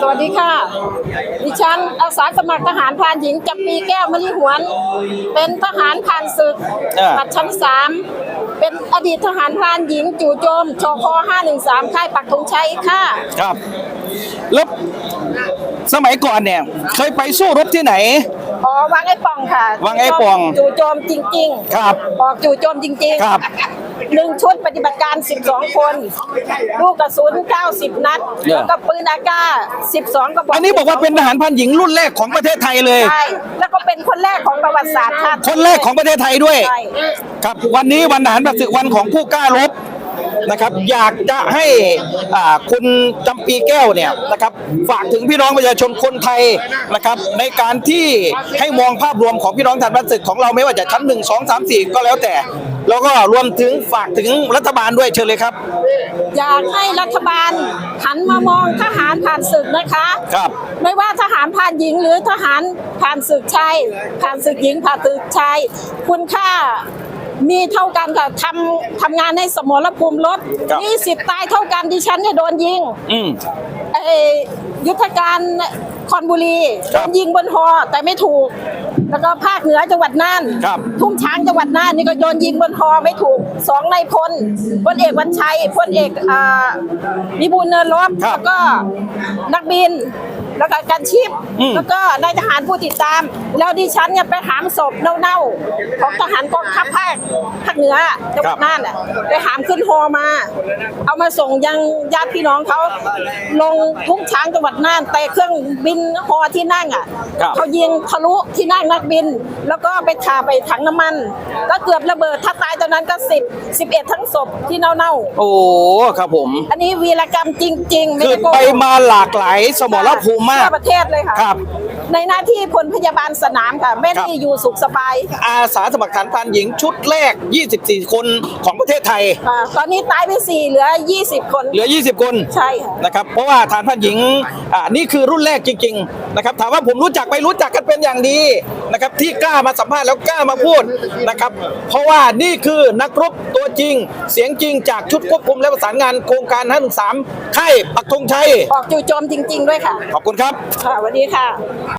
สวัสดีค่ะ ดิฉันอาสาสมัครทหารพรานหญิงจำปีแก้วมณีหวน เป็นทหารผ่านศึกเออปัดชั้นสามเป็นอดีตทหารพรานหญิงจู่โจมชค513 ค่ายปักธงชัยค่ะ ครับแล้วสมัยก่อนเนี่ย เคยไปสู้รบที่ไหน อ๋อวังไอ้ป่องค่ะวังไอ้ป่อง จู่โจมจริง ๆ ครับ ออกจู่โจมจริงๆครับ หนึ่งชุดปฏิบัติการ 12 คน ลูกกระสุน 90 นัดเนี่ยแล้วก็ปืนอากาศ12กระบอกอันนี้บอกว่าเป็นทหารพันหญิงรุ่นแรกของประเทศไทยเลย ใช่แล้วก็เป็นคนแรกของประวัติศาสตร์ชาติคนแรกของประเทศไทยด้วย ใช่ ครับ วันนี้วันทหารประศึกวันของผู้กล้ารบ นะครับ อยากจะให้อ่าคุณจำปีแก้วเนี่ยนะครับฝากถึงพี่น้องประชาชนคนไทยนะครับ ในการที่ให้มองภาพรวมของพี่น้องทหารประศึกของเราไม่ว่าจะชั้นหนึ่งสองสามสี่ก็แล้วแต่ แล้วก็รวมถึงฝากถึงรัฐบาลด้วยเชิญเลยครับ อยากให้รัฐบาลหันมามองทหารผ่านศึกนะคะครับ ไม่ว่าทหารผ่านหญิงหรือทหารผ่านศึกชายผ่านศึกหญิงผ่านศึกชายคุณค่า มีเท่ากันค่ะทำทำงานในสมรภูมิรบครับมีสิทธิ์ตายเท่ากันดิฉันเนี่ยโดนยิงอืมเอ่อยุทธการคอนบุรีครัโดบนยิงบนฮอแต่ไม่ถูก แล้วก็ภาคเหนือจังหวัดน่านครับ ทุ่งช้างจังหวัดน่านนี่ก็โดนยิงบนฮอไม่ถูกสองนายพลพลเอกวันชัยพลเอกอ่าวิบูลย์เนินลบครับแล้วก็นักบินแล้วก็การชีพอืมแล้วก็นายทหารผู้ติดตาม แล้วดิฉันเนี่ยไปหามศพเน่าๆของทหารกองทัพภาคภาคเหนือจังหวัดน่านอะไปหามขึ้นฮอมา เอามาส่งยังญาติพี่น้องเขาลงทุ่งช้างจังหวัดน่าน แต่เครื่องบินฮอที่นั่งอะครับเขายิงทะลุที่นั่งนักบิน แล้วก็ไปคาไปถังน้ำมัน ก็เกือบระเบิดถ้าตายตอนนั้นก็สิบสิบเอ็ดทั้งศพที่เน่าโอ้ครับผมๆอันนี้วีรกรรมจริงๆไม่คือได้โกหกไปมาหลากหลายสมรภูมิมากทั่วประเทศเลยค่ะครับในหน้าที่พลพยาบาลสนามค่ะไม่ได้ครับอยู่สุขสบาย อาสาสมัครทหารพรานหญิงชุดแรก 24 คนของประเทศไทยอ่าตอนนี้ตายไปสี่เหลือ 20 คน เหลือ 20 คน ใช่ค่ะนะครับเพราะว่าฐานพันหญิงอ่านี่คือรุ่นแรกจริงๆนะครับถามว่าผมรู้จักไปรู้จักกันเป็นอย่างดี นะครับที่กล้ามาสัมภาษณ์แล้วกล้ามาพูดนะครับ เพราะว่านี่คือนักรบตัวจริง เสียงจริงจากชุดควบคุมและประสานงานโครงการ513ค่ายปักธงชัย ออกจู่โจมจริง ๆ ด้วยค่ะ ขอบคุณครับ ค่ะสวัสดีค่ะ